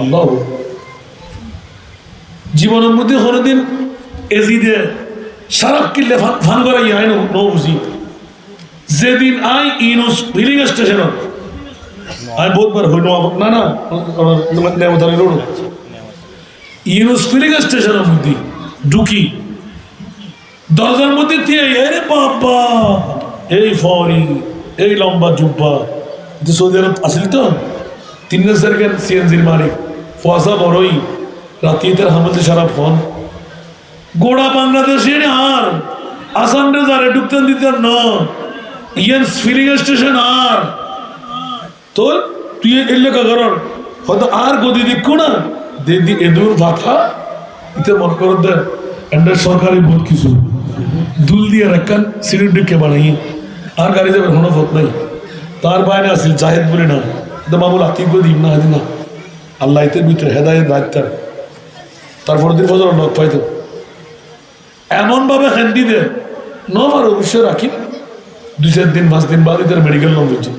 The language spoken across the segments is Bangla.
আল্লাহ জীবনের মধ্যে কোনোদিন এজিদে ফান করাই আইন বুঝি। যেদিন আই ইনুস ফিলিং স্টেশন হইল না না ইনুস ফিলিং স্টেশনের মধ্যে ঢুকি। দরজার মধ্যে এই এই লম্বা জুব্বা সৌদি আরব আসলি তো, তিন হাজার সিএনজির মালিক ফসা বড়ই রাতিদের হামলতে সারা ফোন। গোড়া বাংলাদেশের আর, আসাম রেজারে ঢুকতেন দিতেন না ইয়েন ফিলিং স্টেশন আর। তো তুই এলে কারণ হয়তো আর গদি দিক্কু না? দিদি এদুর ভাতা, ইতে মনে করো দে এন্ডার সরকারি বহুত কিছু। দুল দিয়ে রাখান সিঁড়ি ঢুকে বানাই। আর গাড়ি যাবে, কোনো ভোট নাই। তার বাইরে আসিল জাহেদ বলে না। মামুল আতিক দিন না না। আল্লাহ ইতের ভিতরে হেদায়ত রাখতার তারপর দিন ফজর নখ পাইতো। এমনভাবে হ্যান্ডি দে নবার অবশ্যই রাখি দুই চার দিন, পাঁচ দিন বাদ ইতার মেডিকেল নাম বুঝছি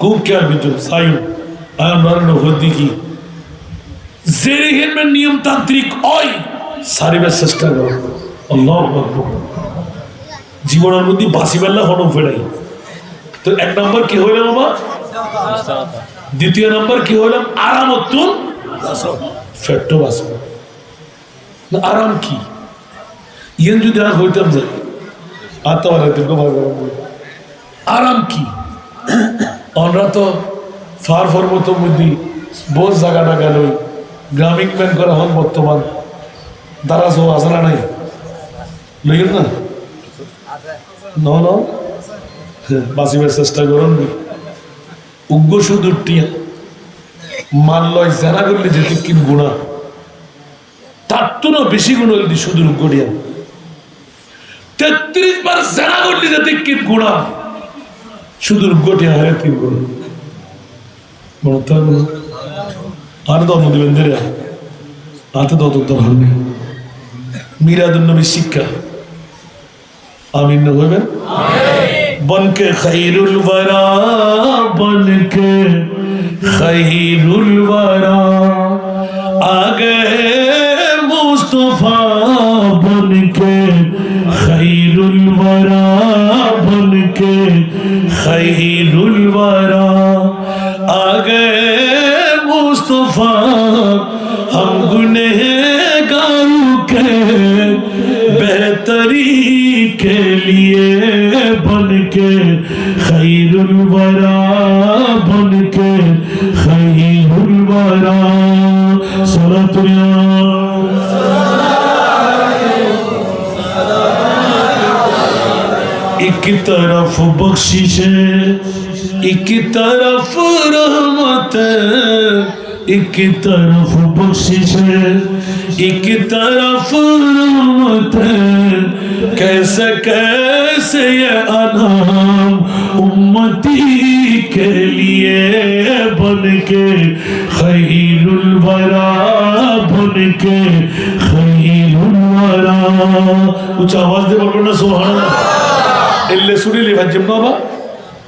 খুব খেয়াল বুঝছ সাইন। নারায়ণ হদ্দি কি জেরে হেলমেট নিয়মতান্ত্রিক ওই সারিবার চেষ্টা করো। আল্লাহ জীবনের মধ্যে বাসি বেলা হন ফেরাই তো এক নম্বর কি হইলাম বাবা দ্বিতীয় নম্বর কি হইলাম? আরাম অত্যুন ফেট্টো বাঁচবো না আরাম কি? ইয়েন যদি আর হইতাম যাই আরাম কি? আমরা তো ফার ফর্মত মধ্যে বোঝ জায়গাটা গেল গ্রামীণ ব্যাংক করা হন বর্তমান। দারাজ ও আসনা নাই? না? ন ন? বাঁচিবার চেষ্টা করুন। উগ্র সুদূর টিয়া মান লয় জানা করলে যেতে কি গুণা? তার তো না বেশি গুণ হইলে সুদূর উগ্র তেত্রিশ বার জানা করলে যেতে কি গুণা? সুদূর উগ্র হয় তিন গুণ? বলতে হবে আর দম দিবেন ধরে। হাতে তত দরকার নেই মিরাদুল নবীর শিক্ষা। আমিন بن کے خیر الورا بن کے خیر الورا آگے مصطفیٰ، بن کے خیر الورا بن کے خیر الورا آگے مصطفیٰ، ہم گنہ گاؤں کے بہتری کے لیے۔ کے خیر الورا بن کے خیر الورا صلات سرت ایک طرف بخشش ایک طرف رحمت ایک طرف بخشش ایک طرف رحمت کیسے کہ سے یہ انام امتی کے لیے بن کے خیر الورا بن کے خیر الورا اچھ آواز دے بڑھنا سبحان اللہ اللہ سوری لی بھجم بابا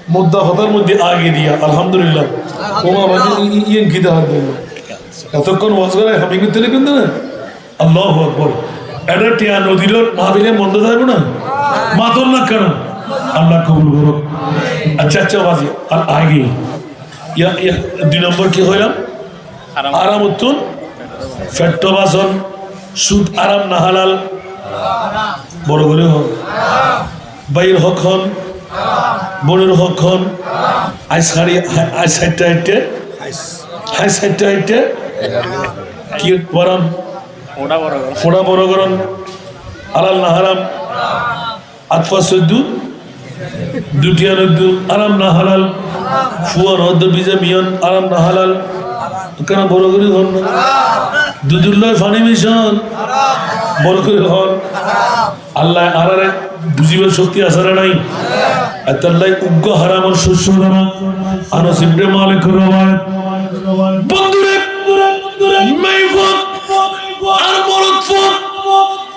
مدہ فتر مدی آگے دیا الحمدللہ وما بھجم یہ انکی دہا دے এতক্ষণ ওয়াজ করায় হামিং তুলে কিন্তু না আল্লাহ আকবর এটা টিয়া নদীর মাহবিলে মন্দ থাকবে না মাতল না কেন? আল্লাহ কবুল করো আচ্ছা আচ্ছা বাজি আর আগে। দুই নম্বর কি হইলাম? আরাম। উত্তর ফেট্টো বাসন। সুদ আরাম না হালাল। বড় করে হোক। বাইর হক হন। বোনের হক হন। আই সারি আই সাইডটা হাইটে। হাই সাইডটা হাইটে। কি পরাম ফোড়া বড় করন। আলাল না হারাম। আতফা সদ্দু দুটিয়া নদ্দু আরাম না হালাল। ফুয়ার হদ্দ বিজে মিয়ন আরাম না হালাল। কেন বড় করে হন না? দুদুল্লাহ ফানি মিশন। বড় করে হন। আল্লাহ আরারে বুঝিবার শক্তি আসারা নাই? আতাল্লাই উগ্র হারামর শস্য দ্বারা আনাস ইবনে মালিক বন্ধুরে মরদফত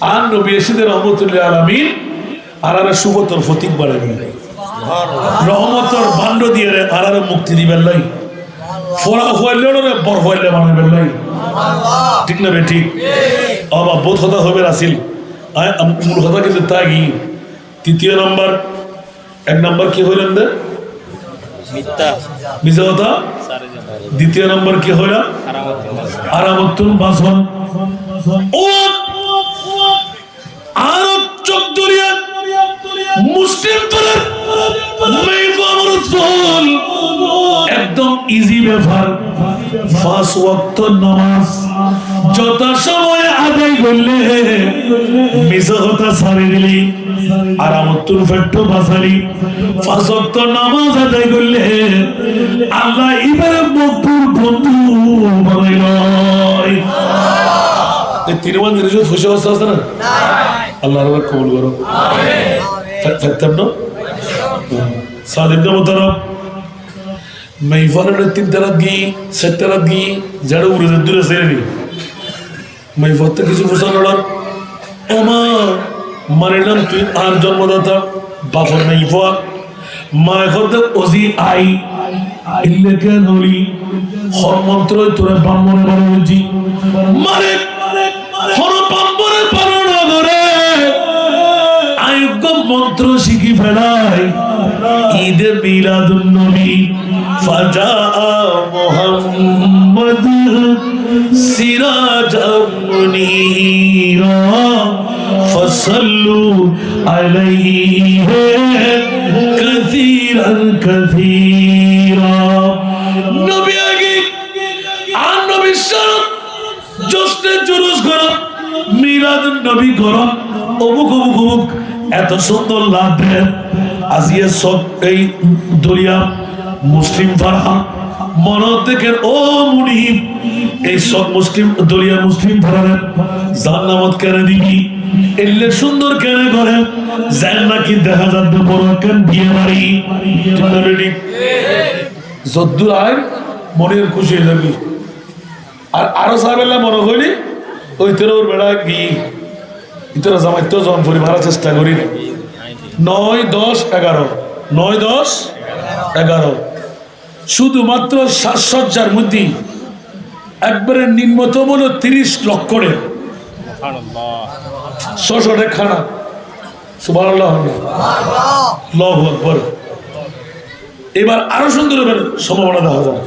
আর নবী এসেদের রহমতুল্লাহ আলমিন আর আর সুবতর ফতিক বাড়াবেন নাই। রহমতর ভাণ্ড দিয়ে আর আর মুক্তি দিবেন নাই। ফোড়া হইলে রে বর হইলে বানাবেন নাই। ঠিক না বে ঠিক? অবা বোধ কথা হবে মূল কথা কিন্তু তাই। কি তৃতীয় নম্বর এক নম্বর কি হইলেন দে মিথ্যা। মিজা কথা? দ্বিতীয় নম্বর কি হইলাম আরামতুল বাসন ও আরব চকদরিয়া মুসলিম তোলের একদম ইজি ব্যাপার পাঁচ ওয়াক্ত নামাজ। যত সময় আদায় করলে কথা সারি দিলি। আরামতুল ফেট্টো বাসারি পাঁচ ওয়াক্ত নামাজ আদায় করলে আল্লাহ এবারে মকবুল বন্ধু বানাইল। তিরুমান নির্জত খুশি আছে না? আল্লাহ রবার কবুল করো। থাকতাম না সাদিব না মোতারব মহিফারের তিন তারাত গিয়ে চার তারাত গিয়ে যারা উড়ে দূরে সেরে নি। মহিফার তো কিছু বুঝা লড়ার ওমা মানিলাম তুই আর জন্মদাতা বাফর এখন অজি আই। ইল্লে কেন হলি। হরমন্ত্র তোরা ব্রাহ্মণে বারো বুঝি মারে মন্ত্র শিখি ফেলাই। ঈদে মিলাদুন নবী ফাজা মোহাম্মদ সিরাজাম মুনীরা ফসল্লু আলাইহি কাসীরান কাসীরা। নবী আগে আর নবী শরৎ জোস্তে জুলুস করো মিলাদ নবী করো অমুক অমুক অমুক। এত সুন্দর লাভ দেন আজিয়ে সব এই দরিয়া মুসলিম ফারা মন দেখেন ও মুনিম এই সব মুসলিম দরিয়া মুসলিম ফারারের জান্নামত কেন দিবি এলে সুন্দর কেন করে যেন নাকি দেখা যাবে বড় কেন বিয়ে বাড়ি? যদ্দুর আয়, মনের খুশি হয়ে যাবি। আর আরও সাহেবেলা মনে করি ওই তোর বেড়া গিয়ে ইতরা জামাইতে জম করি মারার চেষ্টা করি। নয় দশ এগারো। নয় দশ এগারো। শুধুমাত্র সাজসজ্জার মধ্যে একবারে নিম্নতম হলো তিরিশ লক্ষণে ছশো খানা। এবার আরও সুন্দর সম্ভাবনা দেখা যায়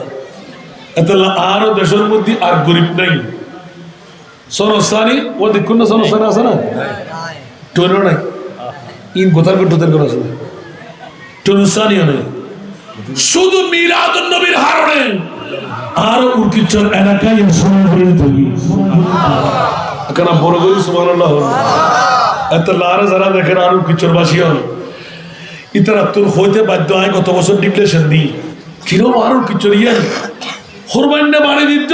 এত আরও দেশের মধ্যে আর গরিব নাই। সনস্থানি, ও দেখুন না সনস্থানি আছে না? টোনো নাই। ইন কোথার করে টোদের করে আছে। টনুস্থানিও নেই শুধু মিলাদুন নবীর হারণে। আর উর্কিচর এলাকায় সময় করে থাকি কেন বড় করি সুবহানাল্লাহ। এত লারে যারা দেখেন আর উর্কিচর বাসী হন। ইতারা তোর হইতে বাধ্য হয় কত বছর ডিপ্রেশন দিই। কিরম আর উর্কিচর ইয়ান। হরবান্যা বাড়ি দিত।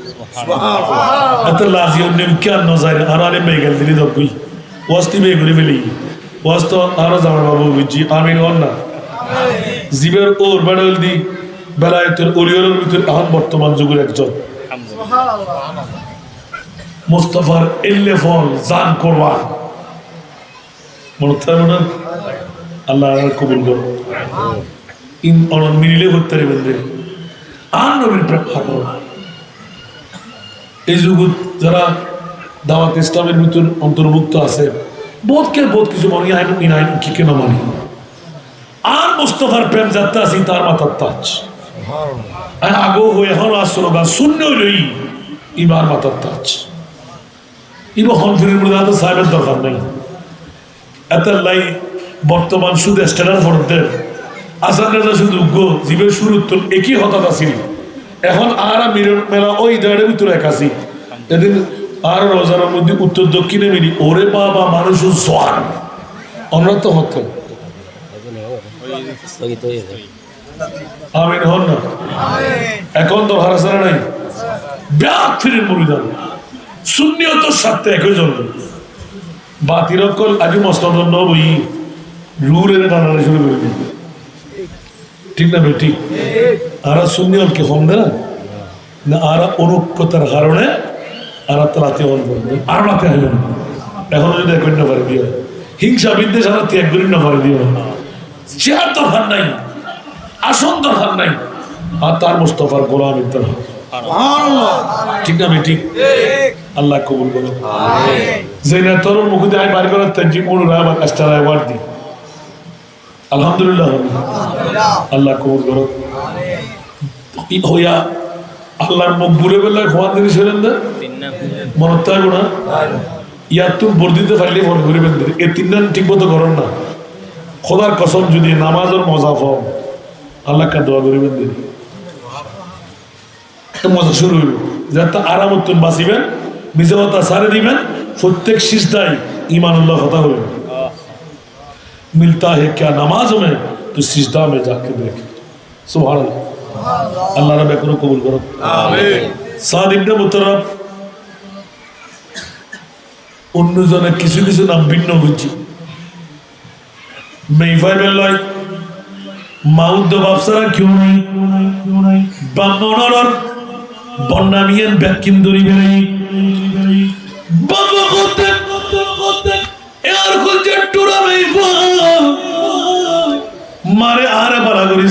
নবী এত লাজি অন্য কেন নজারে আর আরে মেঘাল দিলি দকুই ওয়াস্তি মেয়ে ঘুরে ফেলি ওয়াস্ত আরও জামার বাবু বুঝছি আমিন ওর না জীবের ওর বেড়াল দি বেলায়তের অলিয়রের ভিতরে এখন বর্তমান যুগের একজন মোস্তফার এল্লে ফল জান করবা মনে থাকবে না আল্লাহ কবুল করো ইন অনন মিলিলে করতে পারবেন নবীর প্রেম এই যুগত যারা দাওয়াত ইসলামের ভিতর অন্তর্ভুক্ত আছে বোধকে বোধ কিছু মনে হয় ইনাইন কি কেন মানে? আর মুস্তফার প্রেম যাত্রা আছে তার মাথার তাজ। আগো হয়ে এখন আসলো গা শূন্য হইলই ইমার মাতার তাজ। ইবা হনফিরের মধ্যে সাহেবের দরকার নেই। এত লাই বর্তমান শুধু স্ট্যান্ডার্ড ফরদের আসান রাজা শুধু গো জীবের শুরু তো একই হঠাৎ আসিল এখন আর মিলন মেলা ওই দাঁড়ের ভিতরে একাশি এদিন আর রোজার মধ্যে উত্তর দক্ষিণে মিলি, ওরে বাবা মানুষ সোয়ান। আমরা তো হতো। আমিন হন না। এখন তো হারাসারা নাই। ব্যাগ ফিরেন মরিদান। শূন্যত সাথে একই জন্ম। বাতিরকল আজ মস্তন বই। রুর এনে টানানো শুরু করে দিবে ঠিক না বেটি আর শূন্য কে কম দেয় না? না আর অনুক্ষতার কারণে আর তালাতে অন করবে আর হইবেন এখনও যদি এক না পারে দিও। হিংসা বিদ্বেষ আর ত্যাগ করি না পারে দিও। চেয়ার দরকার নাই। আসন দরকার নাই। আর তার মুস্তফার গোলাম দরকার। ঠিক না বেটি আল্লাহ কবুল করো যে নেতার মুখে আই বার করার তেজি কোন রায় বা কাস্টার অ্যাওয়ার্ড দি আলহামদুলিল্লাহ। আল্লাহ কবুল করো হইয়া আল্লাহর মুখ বুড়ে বেলায় খোয়া দিদি ছিলেন না? মনে থাকব না? ইয়ার তো বর্দিতে পারলে মনে করিবেন এ তিনটা ঠিক মতো করেন না। খোদার কসম যদি নামাজের মজা পাও আল্লাহকে দোয়া করিবেন দিদি মজা শুরু হইল। যাতে তুমি বাঁচিবেন নিজের কথা সারে দিবেন প্রত্যেক ইমান ইমানুল্লাহ কথা হইবেন मिलता है क्या नमाज में तो सिजदा में जाके देख सुभान अल्लाह अल्लाह रब करो कबूल करो সাদ ইবনে মুতারাব অন্যজনে কিছু কিছু নাম ভিন্ন বুঝছি মেইফাইবের লয় মাউদ্দ বাপসারা কেউ নাই বামনর বন্যামিয়ান ব্যাকিন দরি বেড়াই বাবা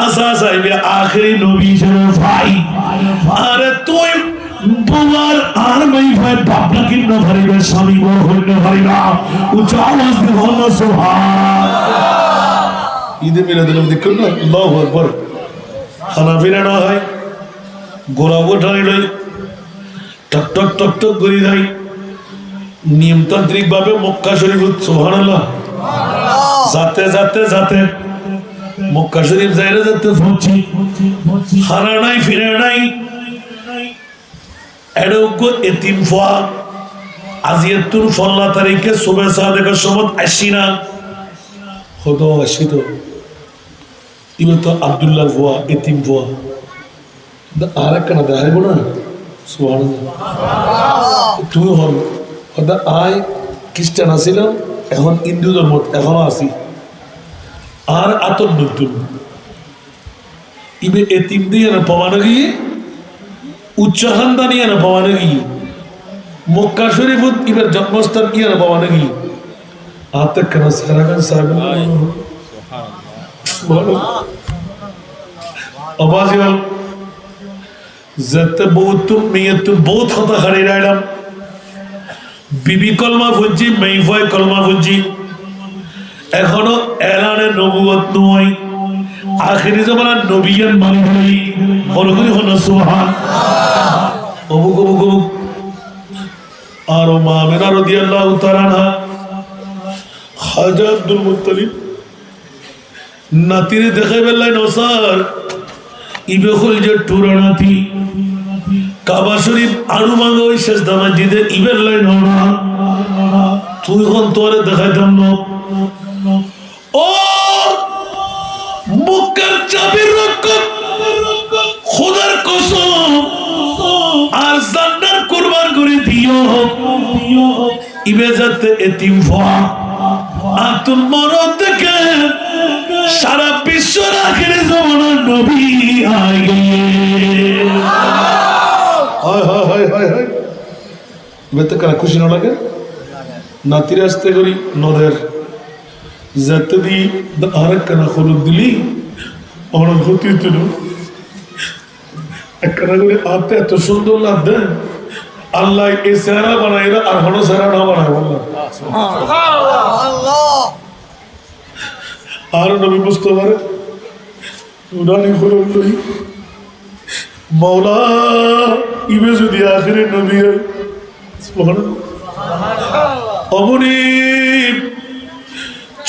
আশা চাইবে আখেরি নবী হিসেবে ভাই। আরে তুই বাবার আর মাই ভাই বাপনা কিন্ন ভারিবে স্বামী বড় হইলে ভারিবা উচ্চ আওয়াজ দিয়ে হল সোহান ঈদে মিলাদের দেখুন না আল্লাহু আকবার। খানা ফিরে না হয় গোড়া গোঠানি লই টক টক টক টক করি যাই। নিয়মতান্ত্রিক ভাবে মক্কা শরীফ সোহান আল্লাহ যাতে যাতে যাতে মক্কা শরীফ যাইরে যাতে পৌঁছি হারা নাই ফিরে নাই। এডোগ্য এতিম ফোয়া আজি এতুর ফল্লা তারিখে শুভে সাদেকের সময় আসি না। হতো আসি তো। ইবে তো আবদুল্লাহ ফোয়া এতিম ফোয়া। আর একটা না দেখাইব না? সোহান তুমি হল আয় খ্রিস্টান আসিলাম এখন হিন্দু ধর্ম এখনও আছি। আর আতর নতুন ইবে এতিম দিয়ে না পাওয়ানো গিয়ে উচ্চাহান্দা নিয়ে না পাওয়ানো গিয়ে মক্কা শরীফ ইবের জন্মস্থান গিয়ে না পাওয়ানো গিয়ে। আতে কেন সারাগান সাহেব বলো আবাজ হল যেতে বহুত মেয়ে তুম বহুত কথা হারিয়ে রাইলাম বিবি কলমা ফুজি মেইফয় কলমা ফুজি এখনও এলানে নবুয়ত নয়। আখেরি জমানার নবিয়ান মানে ভাই বলগুলি হলো সুহান অবুক অবুক অবুক আর মা মেনা রদি আল্লাহ তারানা খাজা আব্দুল মুত্তালিব। নাতিরে দেখাই বেল্লাই নসার ইবে হল যে টুরা নাতি। কাবা শরীফ আরু মাঙ্গা ওই শেষ দামা জিদে ইবের লাই নড়া তুই এখন তোরে দেখাইতাম না। ও মুক্কার চাবির রক্ষক খোদার কসম আর জান্নার কুরবান করে দিও ইবে যাতে এতিম ফা আতুল মরদ থেকে সারা বিশ্ব রাখের জমানার নবী আগে হয় হয় হয় হয় হয় বেতে কারা খুশি না লাগে নাতির আসতে করি নদের যেতে দি আরেক কানা হলুদ দিলি আমার ক্ষতি হইছিল একখানা করে আতে এত সুন্দর লাগবে আল্লাহ এই চেহারা বানাই না আর হলো চেহারা না বানায় বললাম আর নবী বুঝতে পারে উড়ানি হলুদ লই মৌলা ইবে যদি আখেরে নবী হয়। অমনি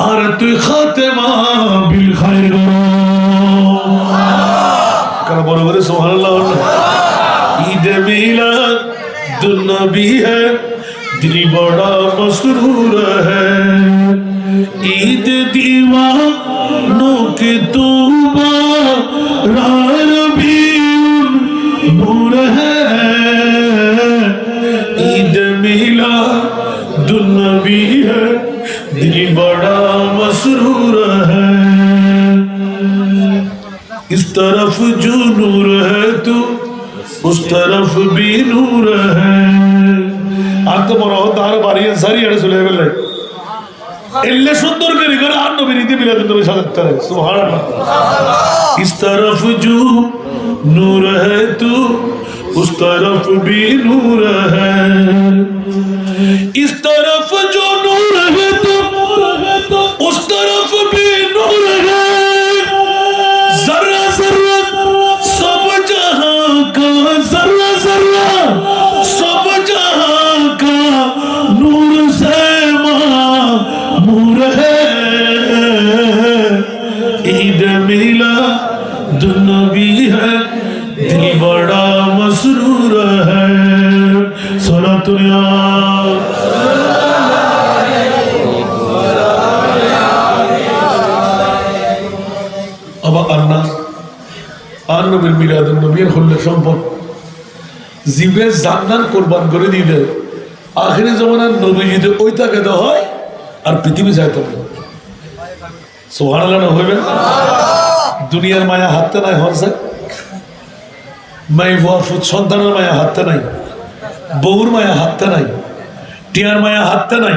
আর তুই খাতেমা বিল খায়ের কারণ বড় করে সোহানাল্লাহ ঈদ মিলাদ দুনবী হ্যায় দিল বড়া মসরুর হ্যায় ঈদ দিওয়ানো কি তু বা भी नूर है আন্ত মনে হতো তার বাড়ি সারি এটা চলে গেলে এলে সুন্দর করে করে আর নবীর ইতি মিলাদ নবী সাজাতে হবে সুবহানাল্লাহ इस तरफ जो नूर है तू उस तरफ भी नूर है সম্পদ। জিবে জান্নান কোরবান করে দেয় আখেরি জমানার নবী যদি ওই তাকে হয় আর পৃথিবী চাইতে হবে সোহান না হইবে দুনিয়ার মায়া হাতে নাই হরছে মাই ফুট সন্তানের মায়া হাতে নাই। বউর মায়া হাতে নাই। টিয়ার মায়া হাতে নাই।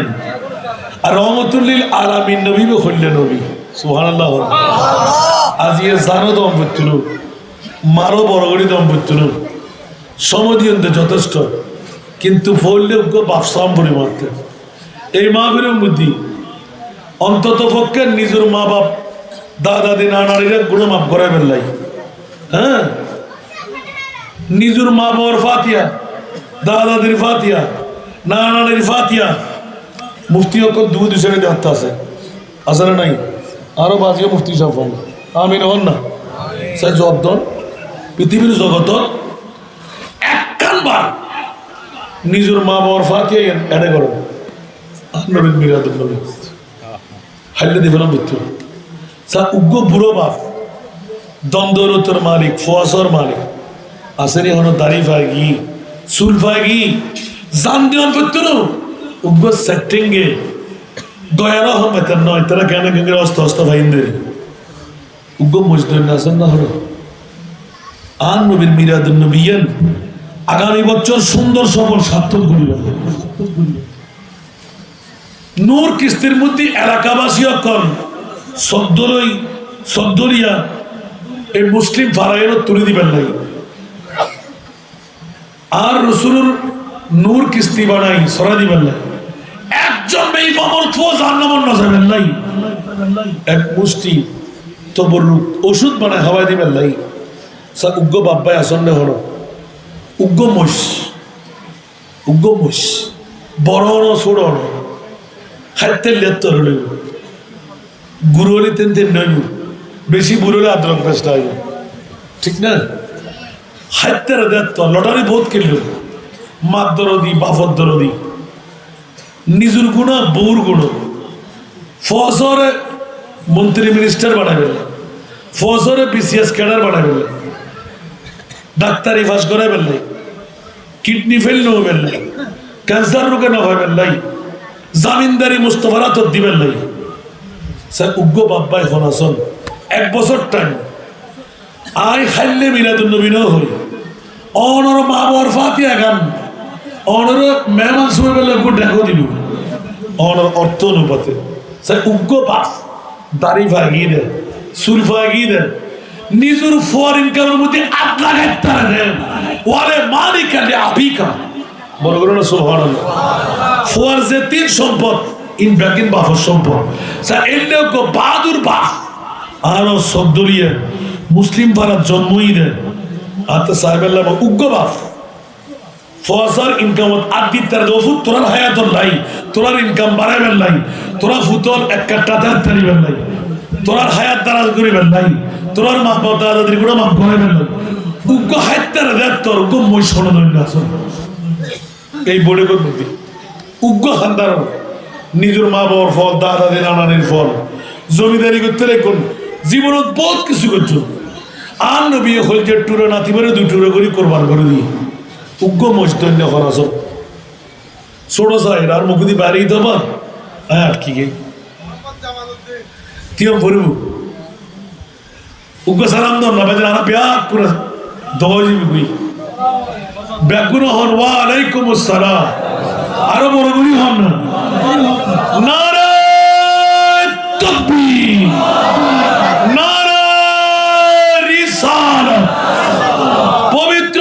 আর রহমতুল্লিল আলামিন নবী হল্লে নবী। সোহান আল্লাহ আজ ইয়ে জানো দম্পত্য মারো বড় করি দম্পত্য সমদিয়ন্তে যথেষ্ট। কিন্তু ফললে বাপসাম পরি মারতে। এই মাহফিরের মধ্যে অন্তত পক্ষে নিজের মা বাপ দাদা দি নানারিরা গুলো মাফ করে ফেললাই। হ্যাঁ? নিজের মা বাবার ফাতিয়া দাদাদির ফাতিয়া নানানির ফাতিয়া। মুফতি অকল দু দুসরে হাত আছে। আছে না নাই? আরও বাজিও মুফতি সব আমি নহন না? সে জব দন। পৃথিবীর জগত একখানবার নিজের মা বাবার ফাতিয়া এনে করো। আর নবীন মিরাদুল নবী হাইলে দিবেন মৃত্যু সা উগ্র মালিক মালিক, আসেনি চুল জান অস্ত অস্ত উগ্র মজদুর নাসন না হলো? আন নবীর মিরাদুল নবিয়ান আগামী বছর সুন্দর সফল সার্থক করিবে নূর কিস্তির মধ্যে এলাকাবাসী অকল সদ্দলই সদ্দরিয়া এই মুসলিম ফারাইয়ের তুলে দিবেন নাই। আর রসুলের নূর কিস্তি বানাই সরা দিবেন নাই। একজন মেয়ে মামল থো জান্নামন না নাই। এক মুষ্টি তবর ওষুধ বানায় হাওয়াই দিবেন নাই। সা উগ্র বাব্বাই আসন্নে হলো। উগ্র মোষ। উগ্র মোষ। বড় হনো ছোট হনো খাইতে লেত্তর হলে গুরু হলে তেন তেন নয় বেশি বুড়ো হলে আদ্রক বেসটা হইব ঠিক না? হাইতারা দেখ তো লটারি বহুত কিনল। মার দরদি বাফর দরদি। নিজের গুণা, বউর গুণ। ফসরে মন্ত্রী মিনিস্টার বানাবেন ফসরে বিসিএস ক্যাডার ডাক্তারি ফাঁস করাবেন নাই। কিডনি ফেল নেবেন নাই। ক্যান্সার রোগে না হবেন নাই। জামিনদারি মুস্তফারা তো দিবেন নাই। স্যার, উগ্র বাব্বা এখন আসন এক বছর টাইম আই খাইলে মিলাদুল নবীন হই। অনর মা বর ফাতিয়া গান। অনর মেহমান সময় বেলা একটু দেখো দিল অনর অর্থ অনুপাতে। স্যার, উগ্র বাস। দাড়ি ভাগিয়ে দেয় চুল ভাগিয়ে দেয় নিজের ফর ইনকামের মধ্যে আট লাগাই তারা দেন ওয়ালে মালিকালে আবিকা বড় করে না সোহান ফোয়ার যে তিন সম্পদ ইন ব্যাকিন বাফর সম্পদ। স্যার গো, বাহাদুর বাহ আরও সদ্দলিয়ে মুসলিম পাড়ার জন্মই দেন আত্মা সাহেবেল্লাহ উগ্র বাপ ফসার ইনকামত আদি তার দফু তোরার হায়াতর লাই তোরার ইনকাম বাড়াইবেন নাই। তোরা ফুতল এক দাঁত তারিবেন নাই। তোরার হায়াত দারাজ করিবেন নাই। তোরার মা বাপ দাদা দাদিরগুলো মাফ করাইবেন নাই উগ্র হায়াত তার দেখ তোর উগ্র মই সনদন্য আসল এই বলে কর বুদ্ধি উগ্র খানদার নিজের মা বাবার ফল দাদা দিন আনানির ফল। জমিদারি করতে রেখুন জীবনত বহুত কিছু করছ। আর নবী হল যে টুরে নাতি বেড়ে দুই টুরে করে কোরবান করে দিই। উগ্র মজদন্য সব ছোট সাইড আর মুখ দিয়ে বাড়ি দেবা হ্যাঁ আটকি গে? তিয়ম ভরিব উগ্র সালাম দন না বেদে আনা ব্যাগ করে ব্যাগুন হন ওয়া আলাইকুম আসসালাম। আরও বড় গুলি হন না? নারায় তাকবীর। রিসালাত। পবিত্র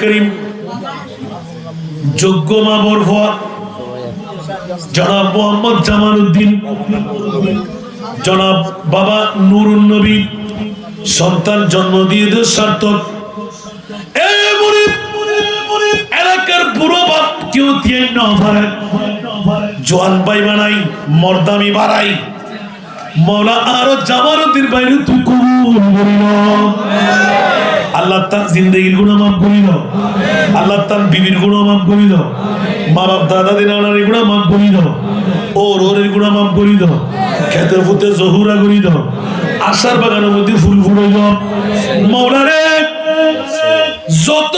করিম, যোগ্য মা বরফা জনাব মোহাম্মদ জামাল উদ্দিন জনাব বাবা নুরুন নবী, সন্তান জন্ম দিয়ে দে সার্থক। এলাকার কেউ দিয়ে জোয়ান বাই বানাই, মর্দামি বাড়াই। মৌলা আরও জামানতির বাইরে তুই কবুল আল্লাহ তার জিন্দগির গুণ মাফ করিল আল্লাহ তার বিবির গুণ মাফ করিল। মা বাপ দাদা দিন আনার গুণা মাফ করিল। ও রোরের গুণা মাফ করিল। খেতে ফুতে জহুরা করিল। আশার বাগানের মধ্যে ফুল ফুটাইল। মৌলারে যত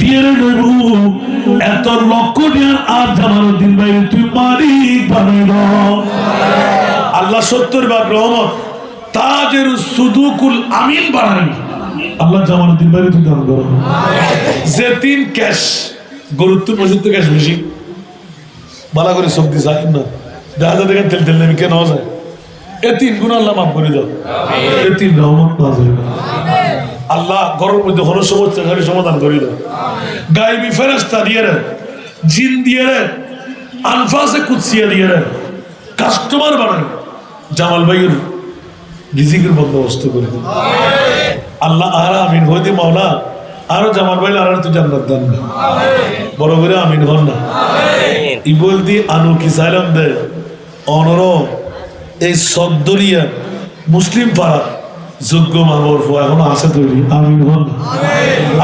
দিয়ে নেবু এত লক্ষ টিয়ার আর জামানুদ্দিন বাইরে তুই মালিক বানাইল। আল্লাহ সত্তর বাপ রহমত তাজের সুদুকুল আমিন বানাই আল্লাহ জামানুদ্দিন বাইরে তুই দান করো যে তিন ক্যাশ গরুর তো মসজিদ তো ক্যাশ বেশি। বালা করে শক্তি চাই না। দেখা যায় দেখেন তেল তেল নেমে কেন যায়। এ তিন গুণ আল্লাহ মাফ করে দাও। এ তিন রহমত নাজিল করো। আল্লাহ ঘরের মধ্যে হলো সমস্যা খালি সমাধান করে দাও। গাইবি ফেরেস্তা দিয়ে রে জিন দিয়ে রে আনফাসে কুৎসিয়া দিয়ে রে। কাস্টমার বানায় জামাল ভাইয়ের রিজিকের বন্দোবস্ত করে দাও আল্লাহ আর আমিন। হইতে মাওলা আরও জামাল ভাই আর তো জান্নাত দান। না বড় করে আমিন হন না। ই বলতি আনু কি সাইলাম দে। অনর এই সদ্দলিয়া মুসলিম পাড়া যোগ্য মাহবর এখনও আছে তৈরি। আমিন হন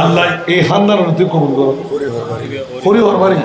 আল্লাহ এই হান্দার তুই কবুল করো। হরি হর বাড়ি।